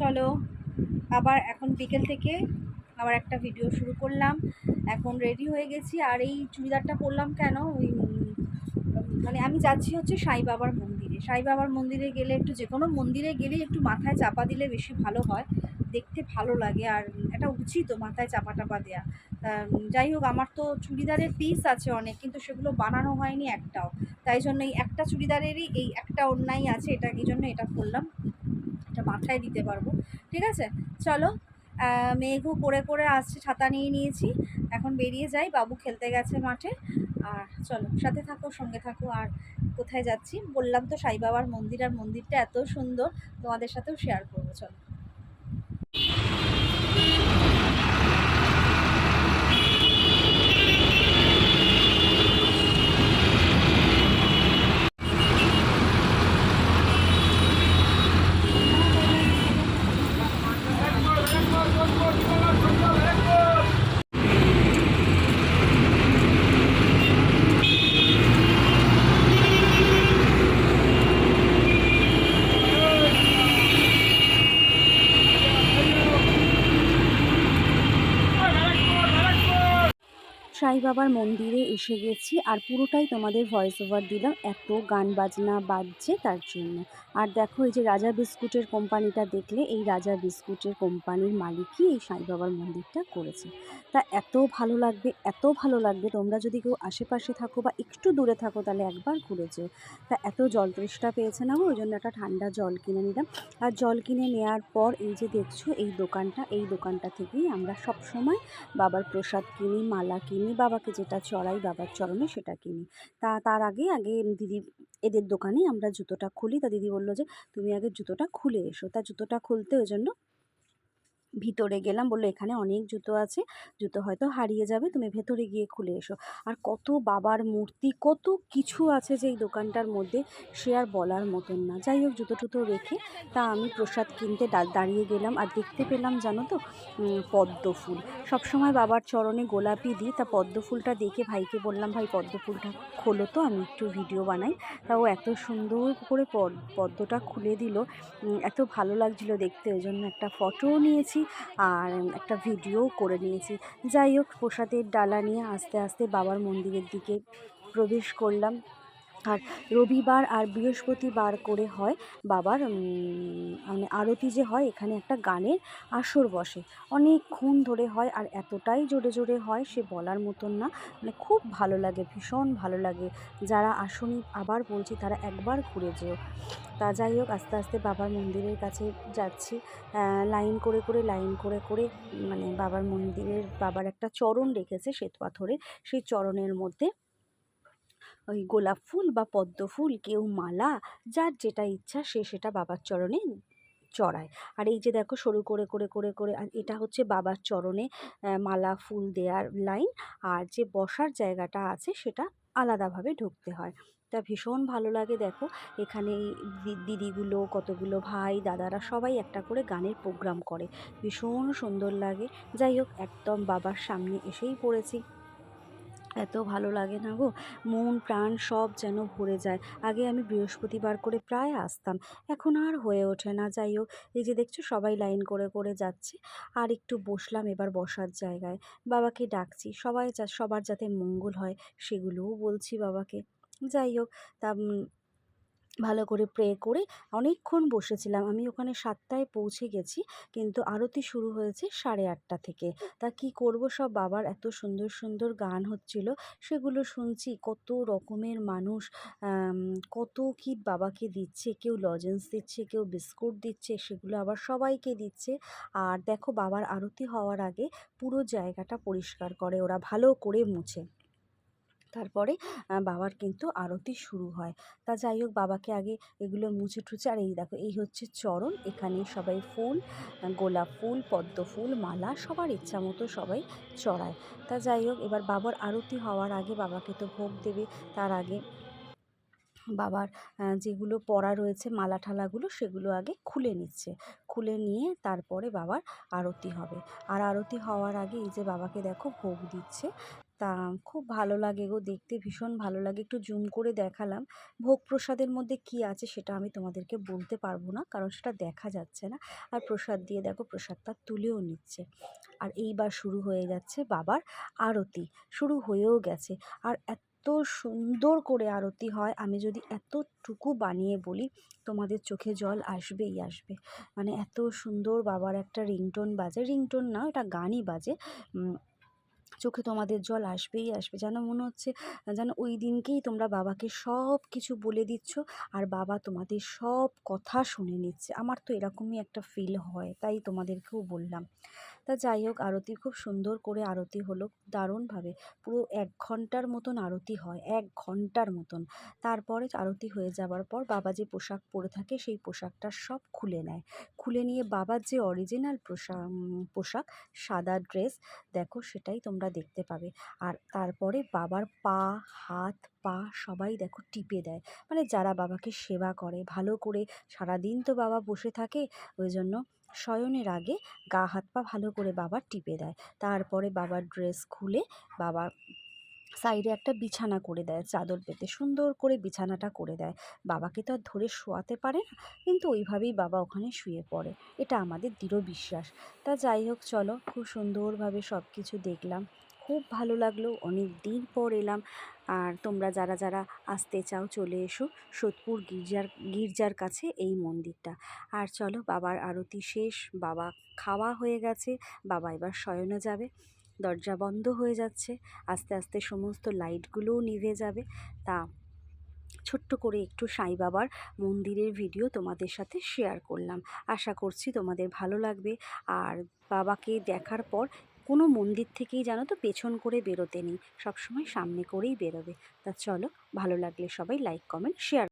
চলো, আবার এখন বিকেল থেকে আবার একটা ভিডিও শুরু করলাম। এখন রেডি হয়ে গেছি। আর এই চুড়িদারটা পরলাম কেন? ওই মানে আমি যাচ্ছি হচ্ছে সাই বাবার মন্দিরে। সাই বাবার মন্দিরে গেলে একটু যে কোনো মন্দিরে গেলে একটু মাথায় চাপা দিলে বেশি ভালো হয়। দেখতে ভালো লাগে আর এটা উচিত মাথায় চাপা টাপা দেওয়া যাই হোক, আমার তো চুড়িদারের পিস আছে অনেক, কিন্তু সেগুলো বানানো হয়নি একটাও। তাই জন্য এই একটা চুড়িদারেরই এই একটা অন্যায় আছে, এটা এই জন্য এটা করলাম এটা মাথায় দিতে পারব, ঠিক আছে? চলো মেঘু করে পড়ে আসছে, ছাতা নিয়ে নিয়েছি। এখন বেরিয়ে যাই, বাবু খেলতে গেছে মাঠে। আর চলো, সাথে থাকো, সঙ্গে থাকো। আর কোথায় যাচ্ছি? বললাম তো সাই বাবার মন্দির, আর মন্দিরটা এত সুন্দর, তোমাদের সাথেও শেয়ার করব, চলো। সাই বাবার মন্দিরে এসে গেছি আর পুরোটাই তোমাদের ভয়েস ওভার দিলাম। এত গান বাজনা বাজছে তার জন্য। আর দেখো, এই যে রাজা বিস্কুটের কোম্পানিটা দেখলে, এই রাজা বিস্কুটের কোম্পানির মালিকই এই সাই বাবার মন্দিরটা করেছে। তা এত ভালো লাগবে, এত ভালো লাগবে। তোমরা যদি কেউ আশেপাশে থাকো বা একটু দূরে থাকো, তাহলে একবার ঘুরে যেও। তা এত জল তৃষ্ণা পেয়েছে না ওই জন্য একটা ঠান্ডা জল কিনে নিলাম। আর জল কিনে নেওয়ার পর এই যে দেখছ, এই দোকানটা এই দোকানটা থেকেই আমরা সব সময় বাবার প্রসাদ কিনি, মালা কিনি, বাবাকে যেটা চড়াই, বাবার চরণে সেটা কিনি। তা তার আগে আগে দিদি এদের দোকানেই আমরা জুতোটা খুলি। তা দিদি বলল যে, তুমি আগে জুতোটা খুলে এসো। তা জুতোটা খুলতে ওই জন্য ভিতরে গেলাম, বলল, এখানে অনেক জুতো আছে, জুতো হয়তো হারিয়ে যাবে, তুমি ভেতরে গিয়ে খুলে এসো। আর কত বাবার মূর্তি, কত কিছু আছে যে এই দোকানটার মধ্যে সে আর বলার মতন না। যাই হোক জুতো টুতো রেখে তা আমি প্রসাদ কিনতে দাঁড়িয়ে গেলাম আর দেখতে পেলাম, জানো তো পদ্ম ফুল। সবসময় বাবার চরণে গোলাপি দিই, তা পদ্ম ফুলটা দেখে ভাইকে বললাম, ভাই, পদ্ম ফুলটা খোলো তো, আমি একটু ভিডিও বানাই। তা ও এত সুন্দর করে পদ- পদ্মটা খুলে দিল এত ভালো লাগছিল দেখতে, ওই জন্য একটা ফটোও নিয়েছি। আর একটা ভিডিও করে নিয়েছি। যাই হোক, প্রসাদের ডালা নিয়ে আস্তে আস্তে বাবার মন্দিরের দিকে প্রবেশ করলাম। আর রবিবার আর বৃহস্পতিবার করে হয় বাবার মানে আরতি যে হয়, এখানে একটা গানের আসর বসে। অনেকক্ষণ ধরে হয় আর এতটাই জোরে জোরে হয় সে বলার মতন না। মানে খুব ভালো লাগে, ভীষণ ভালো লাগে। যারা আসনি আবার বলছি তারা একবার ঘুরে যেও। তা যাই হোক, আস্তে আস্তে বাবার মন্দিরের কাছে যাচ্ছি। লাইন করে করে, লাইন করে করে মানে বাবার মন্দিরের, বাবার একটা চরণ রেখেছে শ্বেত পাথরে সেই চরণের মধ্যে ওই গোলাপ ফুল বা পদ্ম ফুল, কেউ মালা, যার যেটা ইচ্ছা সে সেটা বাবার চরণে চড়ায়। আর এই যে দেখো সরু করে করে করে করে এটা হচ্ছে বাবার চরণে মালা, ফুল দেওয়ার লাইন, আর যে বসার জায়গাটা আছে সেটা আলাদাভাবে ঢুকতে হয়। তা ভীষণ ভালো লাগে দেখো, এখানে দিদিগুলো, কতগুলো ভাই, দাদারা সবাই একটা করে গানের প্রোগ্রাম করে। ভীষণ সুন্দর লাগে। যাই হোক, একদম বাবার সামনে এসেই পড়েছি। এত ভালো লাগে না গো। মন, প্রাণ সব যেন ভরে যায়। আগে আমি বৃহস্পতিবার করে প্রায় আসতাম। এখন আর হয়ে ওঠে না। যাই হোক, এই যে দেখছ সবাই লাইন করে করে যাচ্ছে। আর একটু বসলাম এবার বসার জায়গায়। বাবাকে ডাকছি। সবাই যা- সবার যাতে মঙ্গল হয়, সেগুলোও বলছি বাবাকে। যাই হোক, তা ভালো করে প্রে করে অনেকক্ষণ বসেছিলাম। আমি ওখানে সাতটায় পৌঁছে গেছি, কিন্তু আরতি শুরু হয়েছে সাড়ে আটটা থেকে। তা কি করব সব বাবার এত সুন্দর সুন্দর গান হচ্ছিল, সেগুলো শুনছি কত রকমের মানুষ কত কি বাবাকে দিচ্ছে, কেউ লজেন্স দিচ্ছে, কেউ বিস্কুট দিচ্ছে, সেগুলো আবার সবাইকে দিচ্ছে। আর দেখো বাবার আরতি হওয়ার আগে পুরো জায়গাটা পরিষ্কার করে, ওরা ভালো করে মুছে। তারপরে বাবার কিন্তু আরতি শুরু হয়। তা যাই হোক, বাবাকে আগে এগুলো মুছে টুছে, আর এই দেখো, এই হচ্ছে চরণ। এখানে সবাই ফুল গোলাপ ফুল, পদ্ম ফুল, মালা, সবার ইচ্ছা মতো সবাই চড়ায়। তা যাই হোক, এবার বাবার আরতি হওয়ার আগে বাবাকে তো ভোগ দেবে, তার আগে বাবার যেগুলো পরা রয়েছে, মালা ঠালাগুলো, সেগুলো আগে খুলে নিচ্ছে। খুলে নিয়ে তারপরে বাবার আরতি হবে। আর আরতি হওয়ার আগে এই যে বাবাকে দেখো, ভোগ দিচ্ছে। তা খুব ভালো লাগে গো দেখতে, ভীষণ ভালো লাগে। একটু জুম করে দেখালাম। ভোগ প্রসাদের মধ্যে কি আছে সেটা আমি তোমাদেরকে বলতে পারব না, কারণ সেটা দেখা যাচ্ছে না। আর প্রসাদ দিয়ে দেখো, প্রসাদটা তুলেও নিচ্ছে। আর এইবার শুরু হয়ে যাচ্ছে বাবার আরতি। শুরু হয়েও গেছে। আর এত সুন্দর করে আরতি হয়, আমি যদি এতটুকু বানিয়ে বলি, তোমাদের চোখে জল আসবেই আসবে। মানে এত সুন্দর বাবার একটা রিংটোন বাজে। রিংটোন না, এটা গানই বাজে। চোখে তোমাদের জল আসবেই আসবে। যেন মনে হচ্ছে, যেন ওই দিনকেই তোমরা বাবাকে সব কিছু বলে দিচ্ছ আর বাবা তোমাদের সব কথা শুনে নিচ্ছে। আমার তো এরকমই একটা ফিল হয়, তাই তোমাদেরকেও বললাম। তা যাই হোক, আরতি খুব সুন্দর করে আরতি হলো দারুণভাবে। পুরো এক ঘণ্টার মতন আরতি হয়, এক ঘণ্টার মতন। তারপরে আরতি হয়ে যাওয়ার পর বাবা যে পোশাক পরে থাকে সেই পোশাকটা সব খুলে নেয়। খুলে নিয়ে বাবার যে অরিজিনাল পোশাক পোশাক, সাদা ড্রেস দেখো সেটাই তোমরা দেখতে পাবে। আর তারপরে বাবার পা, হাত, পা সবাই দেখো টিপে দেয়। মানে যারা বাবাকে সেবা করে, ভালো করে সারাদিন তো বাবা বসে থাকে, ওই জন্য শয়নের আগে গা হাত পা ভালো করে বাবা টিপে দেয়। তারপরে বাবার ড্রেস খুলে বাবা সাইডে একটা বিছানা করে দেয়, চাদর পেতে। সুন্দর করে বিছানাটা করে দেয়। বাবাকে তো আর ধরে শোয়াতে পারে না, কিন্তু ওইভাবেই বাবা ওখানে শুয়ে পড়ে। এটা আমাদের দৃঢ় বিশ্বাস। তা যাই হোক, চলো। খুব সুন্দরভাবে সব কিছু দেখলাম। খুব ভালো লাগল। অনেক দিন পর এলাম। আর তোমরা যারা যারা আসতে চাও চলে এসো সোদপুর গির্জার গির্জার কাছে এই মন্দিরটা। আর চলো বাবার আরতি শেষ। বাবা খাওয়া হয়ে গেছে। বাবা এবার শয়নে যাবে। দরজা বন্ধ হয়ে যাচ্ছে। আস্তে আস্তে সমস্ত লাইটগুলোও নিভে যাবে। তা ছোট্ট করে একটু সাই বাবার মন্দিরের ভিডিও তোমাদের সাথে শেয়ার করলাম। আশা করছি তোমাদের ভালো লাগবে। আর বাবাকে দেখার পর কোনো মন্দির থেকেই জানো তো পেছন করে বেরোতে নেই সবসময় সামনে করেই বেরোবে। তা চলো, ভালো লাগলে সবাই লাইক কমেন্ট শেয়ার